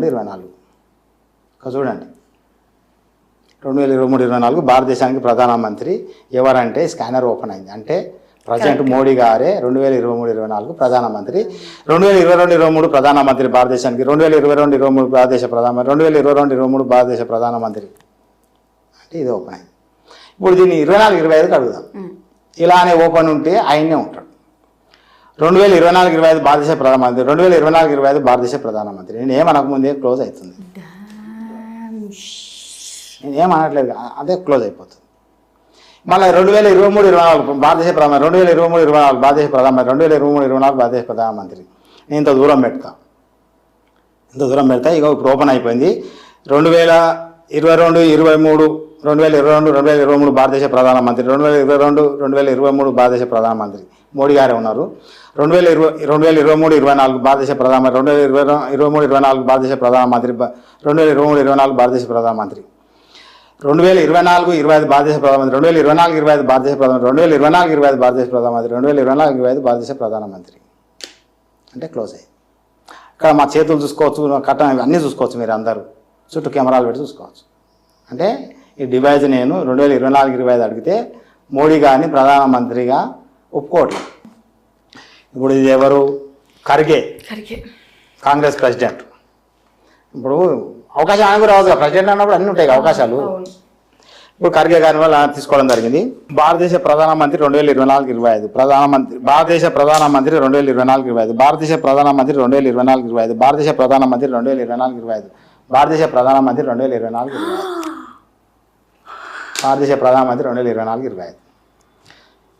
మూడు ఇరవై నాలుగు. ఇక్కడ చూడండి. రెండు వేల ఇరవై మూడు ఇరవై నాలుగు భారతదేశానికి ప్రధానమంత్రి ఎవరంటే స్కానర్ ఓపెన్ అయింది. అంటే ప్రజెంట్ మోడీ గారే రెండు వేల ఇరవై మూడు ఇరవై నాలుగు ప్రధానమంత్రి. రెండు వేల ఇరవై రెండు ఇరవై మూడు ప్రధానమంత్రి భారతదేశానికి రెండు వేల ఇరవై రెండు ఇరవై మూడు భారతదేశ ప్రధానమంత్రి రెండు వేల ఇరవై రెండు ఇరవై మూడు భారతదేశ ప్రధానమంత్రి. అంటే ఇది ఓపెన్ అయింది. ఇప్పుడు దీన్ని ఇరవై నాలుగు ఇరవై ఐదుకి అడుగుదాం. ఇలానే ఓపెన్ ఉంటే ఆయన్నే ఉంటాడు. రెండు వేల ఇరవై నాలుగు ఇరవై ఐదు భారతదేశ ప్రధానమంత్రి రెండు వేల ఇరవై నాలుగు ఇరవై ఐదు భారతదేశ ప్రధానమంత్రి. నేను ఏమనకముందే క్లోజ్ అవుతుంది. నేను ఏం అనట్లేదు అదే క్లోజ్ అయిపోతుంది. మళ్ళీ రెండు వేల ఇరవై మూడు ఇరవై నాలుగు భారతదేశ ప్రధాన రెండు వేల ఇరవై మూడు ఇరవై నాలుగు భారతదేశ ప్రధానమంత్రి రెండు వేల ఇరవై మూడు ఇరవై నాలుగు భారతదేశ ప్రధానమంత్రి. నేను ఇంత దూరం పెడతా. ఇంత దూరం పెడతా ఇక ఇప్పుడు ఓపెన్ అయిపోయింది. రెండు వేల ఇరవై రెండు ఇరవై మూడు రెండు వేల ఇరవై రెండు రెండు వేల ఇరవై మూడు భారతదేశ ప్రధానమంత్రి రెండు వేల ఇరవై రెండు రెండు వేల ఇరవై మూడు భారతదేశ ప్రధానమంత్రి మోడీ గారే ఉన్నారు రెండు వేల ఇరవై రెండు వేల ఇరవై మూడు ఇరవై నాలుగు భారతదేశ ప్రధానమంత్రి రెండు వేల ఇరవై ఇరవై మూడు ఇరవై నాలుగు భారతదేశ ప్రధానమంత్రి రెండు వేల ఇరవై మూడు ఇరవై నాలుగు భారతదేశ ప్రధానమంత్రి రెండు వేల ఇరవై నాలుగు ఇరవై ఐదు భారతదేశ ప్రధానమంత్రి రెండు వేల ఇరవై నాలుగు ఇరవై ఐదు భారతదేశ ప్రధానమంత్రి రెండు వేల ఇరవై నాలుగు ఇరవై ఐదు భారతదేశ ప్రధానమంత్రి రెండు వేల ఇరవై నాలుగు ఇరవై ఐదు భారతదేశ ప్రధానమంత్రి అంటే క్లోజ్ అయ్యి ఇక్కడ మా చేతులు చూసుకోవచ్చు మా కట్టం అన్నీ చూసుకోవచ్చు మీరు అందరూ చుట్టూ కెమెరాలు పెట్టి చూసుకోవచ్చు అంటే ఈ డివైజ్ నేను రెండు వేల ఇరవై నాలుగు ఇరవై ఐదు అడిగితే మోడీ గారిని ప్రధానమంత్రిగా ఒప్పుకోవట్లేదు. ఇప్పుడు ఇది ఎవరు? ఖర్గే. కాంగ్రెస్ ప్రెసిడెంట్. ఇప్పుడు అవకాశం ఆయన కూడా రావచ్చు కదా. ప్రెసిడెంట్ అన్నప్పుడు అన్నీ ఉంటాయి అవకాశాలు. ఇప్పుడు ఖర్గే గారి వల్ల తీసుకోవడం జరిగింది. భారతదేశ ప్రధానమంత్రి రెండు వేల ఇరవై నాలుగు ఇరవై ఐదు. ప్రధానమంత్రి భారతదేశ ప్రధానమంత్రి రెండు వేల ఇరవై నాలుగు ఇరవై ఐదు. భారతదేశ ప్రధానమంత్రి రెండు వేల ఇరవై నాలుగు ఇరవై ఐదు. భారతదేశ ప్రధానమంత్రి రెండు వేల ఇరవై నాలుగు ఇరవై ఐదు. భారతదేశ ప్రధానమంత్రి రెండు వేల ఇరవై నాలుగు ఇరవై ఐదు. భారతదేశ ప్రధానమంత్రి రెండు వేల ఇరవై నాలుగు ఇరవై ఐదు.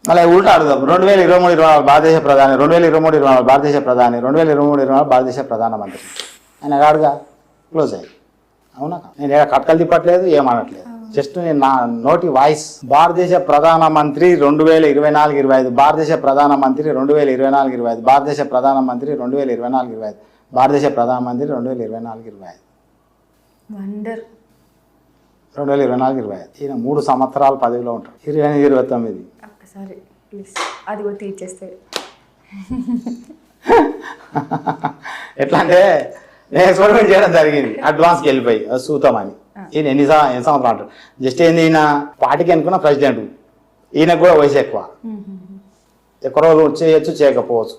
మళ్ళీ ఉల్టా అడుగుదాం. రెండు వేల ఇరవై మూడు ఇరవై నాలుగు భారతదేశ ప్రధాని రెండు వేల ఇరవై మూడు ఇరవై నాలుగు భారతదేశ ప్రధాని రెండు వేల ఇరవై మూడు ఇరవై నాలుగు భారతదేశ ప్రధానమంత్రి. ఆయన కాడుగా క్లోజ్ అయ్యి. అవునా? నేను ఏడ కట్టలు తిప్పట్లేదు ఏమనట్లేదు జస్ట్ నేను నా నోటి వాయిస్. భారతదేశ ప్రధానమంత్రి రెండు వేల ఇరవై నాలుగు ఇరవై ఐదు. భారతదేశ ప్రధానమంత్రి రెండు వేల ఇరవై నాలుగు ఇరవై ఐదు. భారతదేశ ప్రధానమంత్రి రెండు వేల ఇరవై నాలుగు ఇరవై ఐదు. భారతదేశ ప్రధానమంత్రి రెండు వేల ఇరవై నాలుగు ఇరవై ఐదు. వండర్. రెండు వేల ఇరవై నాలుగు ఇరవై ఐదు. ఈయన మూడు సంవత్సరాల పదవిలో ఉంటాడు. ఇరవై ఇరవై తొమ్మిది. ఒక్కసారి ప్లీజ్. అది కూడా తీర్చేస్తే. ఎట్లా అంటే నేను ఎక్స్పెరిమెంట్ చేయడం జరిగింది. అడ్వాన్స్కి వెళ్ళిపోయి అది చూద్దామని ఈయన ఎన్ని ఎన్ని సంవత్సరాలు అంటారు జస్ట్ ఏంది ఈయన? పార్టీకి అనుకున్న ప్రెసిడెంట్ ఈయనకు కూడా వయసు ఎక్కువ. ఎక్కువ రోజులు చేయొచ్చు చేయకపోవచ్చు.